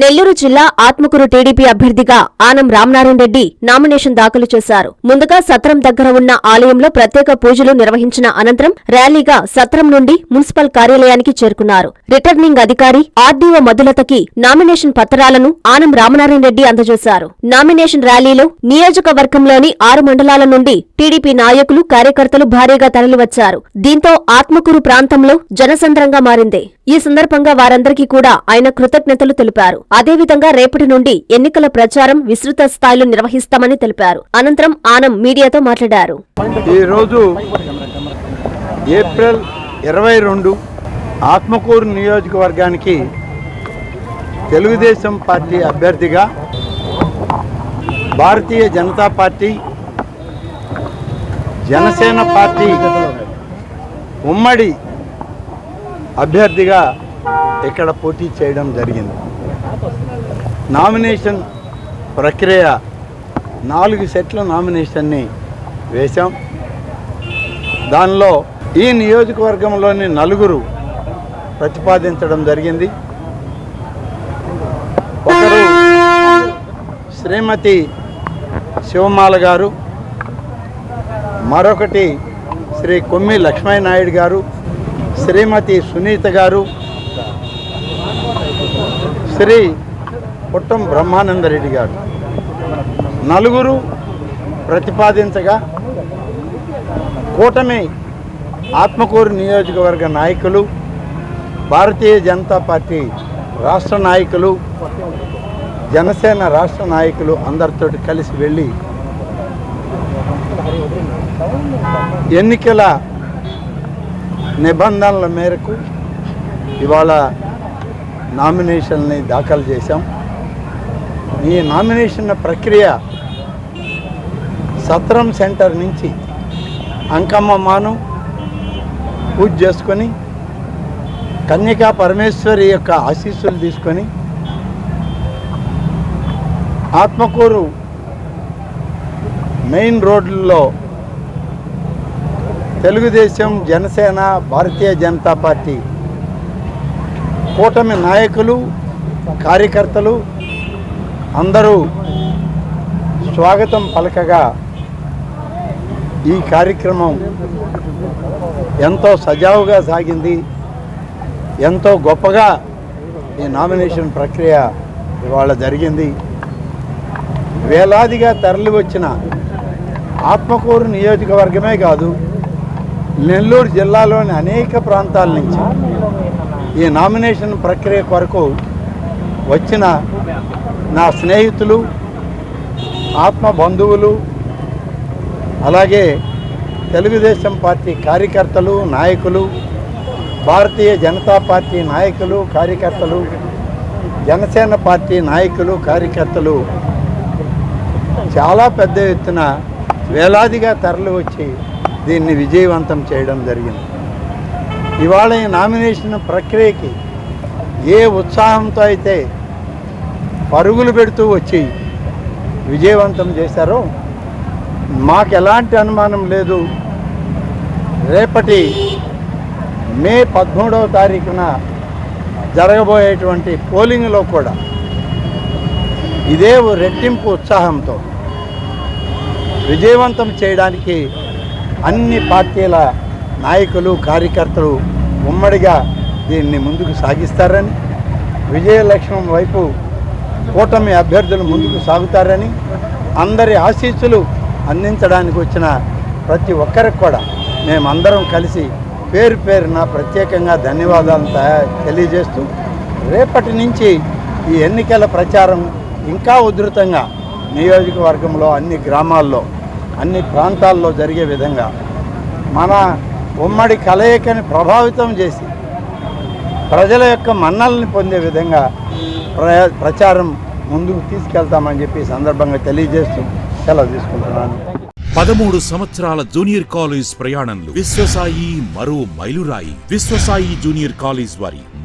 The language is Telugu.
నెల్లూరు జిల్లా ఆత్మకూరు టీడీపీ అభ్యర్థిగా ఆనం రామనారాయణ రెడ్డి నామినేషన్ దాఖలు చేశారు. ముందుగా సత్రం దగ్గర ఉన్న ఆలయంలో ప్రత్యేక పూజలు నిర్వహించిన అనంతరం ర్యాలీగా సత్రం నుండి మున్సిపల్ కార్యాలయానికి చేరుకున్నారు. రిటర్నింగ్ అధికారి ఆర్డీఓ మధులతకి నామినేషన్ పత్రాలను ఆనం రామనారాయణ రెడ్డి అందజేశారు. నామినేషన్ ర్యాలీలో నియోజకవర్గంలోని ఆరు మండలాల నుండి టీడీపీ నాయకులు కార్యకర్తలు భారీగా తరలివచ్చారు. దీంతో ఆత్మకూరు ప్రాంతంలో జనసంద్రంగా మారింది. ఈ సందర్భంగా వారందరికీ కూడా ఆయన కృతజ్ఞతలు తెలిపారు. అదేవిధంగా రేపటి నుండి ఎన్నికల ప్రచారం విస్తృత స్థాయిలో నిర్వహిస్తామని తెలిపారు. అనంతరం ఆనం మీడియాతో మాట్లాడారు. ఈరోజు ఏప్రిల్ ఇరవై రెండు ఆత్మకూరు నియోజకవర్గానికి తెలుగుదేశం పార్టీ అభ్యర్థిగా భారతీయ జనతా పార్టీ జనసేన పార్టీ ఉమ్మడి అభ్యర్థిగా ఇక్కడ పోటీ చేయడం జరిగింది. నామినేషన్ ప్రక్రియ నాలుగు సెట్ల నామినేషన్ని వేశాం. దానిలో ఈ నియోజకవర్గంలోని నలుగురు ప్రతిపాదించడం జరిగింది. ఒకరు శ్రీమతి శివమాల గారు మరొకటి శ్రీ కొమ్మి లక్ష్మయ్య నాయుడు గారు శ్రీమతి సునీత గారు శ్రీ పుట్టం బ్రహ్మానందరెడ్డి గారు. నలుగురు ప్రతిపాదించగా కూటమి ఆత్మకూరు నియోజకవర్గ నాయకులు భారతీయ జనతా పార్టీ రాష్ట్ర నాయకులు జనసేన రాష్ట్ర నాయకులు అందరితో కలిసి వెళ్ళి ఎన్నికల నిబంధనల మేరకు ఇవాళ నామినేషన్ని దాఖలు చేశాం. ఈ నామినేషన్ ప్రక్రియ సత్రం సెంటర్ నుంచి అంకమ్మ మాను పూజ చేసుకొని కన్యకా పరమేశ్వరి యొక్క ఆశీస్సులు తీసుకొని ఆత్మకూరు మెయిన్ రోడ్లలో తెలుగుదేశం జనసేన భారతీయ జనతా పార్టీ కూటమి నాయకులు కార్యకర్తలు అందరూ స్వాగతం పలకగా ఈ కార్యక్రమం ఎంతో సజావుగా సాగింది ఎంతో గొప్పగా ఈ నామినేషన్ ప్రక్రియ ఇవాళ జరిగింది. వేలాదిగా తరలి వచ్చిన ఆత్మకూరు నియోజకవర్గమే కాదు నెల్లూరు జిల్లాలోని అనేక ప్రాంతాల నుంచి ఈ నామినేషన్ ప్రక్రియ కొరకు వచ్చిన నా స్నేహితులు ఆత్మ బంధువులు అలాగే తెలుగుదేశం పార్టీ కార్యకర్తలు నాయకులు భారతీయ జనతా పార్టీ నాయకులు కార్యకర్తలు జనసేన పార్టీ నాయకులు కార్యకర్తలు చాలా పెద్ద ఎత్తున వేలాదిగా తరలి వచ్చి దీన్ని విజయవంతం చేయడం జరిగింది. ఇవాళ ఈ నామినేషన్ ప్రక్రియకి ఏ ఉత్సాహంతో అయితే పరుగులు పెడుతూ వచ్చి విజయవంతం చేశారో మాకు ఎలాంటి అనుమానం లేదు. రేపటి మే పదమూడవ తారీఖున జరగబోయేటువంటి పోలింగ్లో కూడా ఇదే ఓ రెట్టింపు ఉత్సాహంతో విజయవంతం చేయడానికి అన్ని పార్టీల నాయకులు కార్యకర్తలు ఉమ్మడిగా దీన్ని ముందుకు సాగిస్తారని విజయ లక్ష్యం వైపు కూటమి అభ్యర్థులు ముందుకు సాగుతారని అందరి ఆశీస్సులు అందించడానికి వచ్చిన ప్రతి ఒక్కరికి కూడా మేమందరం కలిసి పేరు పేరున ప్రత్యేకంగా ధన్యవాదాలు తెలియజేస్తూ రేపటి నుంచి ఈ ఎన్నికల ప్రచారం ఇంకా ఉధృతంగా నియోజకవర్గంలో అన్ని గ్రామాల్లో అన్ని ప్రాంతాల్లో జరిగే విధంగా మన ఉమ్మడి కలయికని ప్రభావితం చేసి ప్రజల యొక్క మన్నల్ని పొందే విధంగా ప్రచారం ముందుకు తీసుకెళ్తామని చెప్పి సందర్భంగా తెలియజేస్తూ సెలవు తీసుకుంటున్నాను. పదమూడు సంవత్సరాల జూనియర్ కాలేజ్ ప్రయాణంలో విశ్వసాయి మరో మైలురాయి. విశ్వసాయి జూనియర్ కాలేజ్ వారి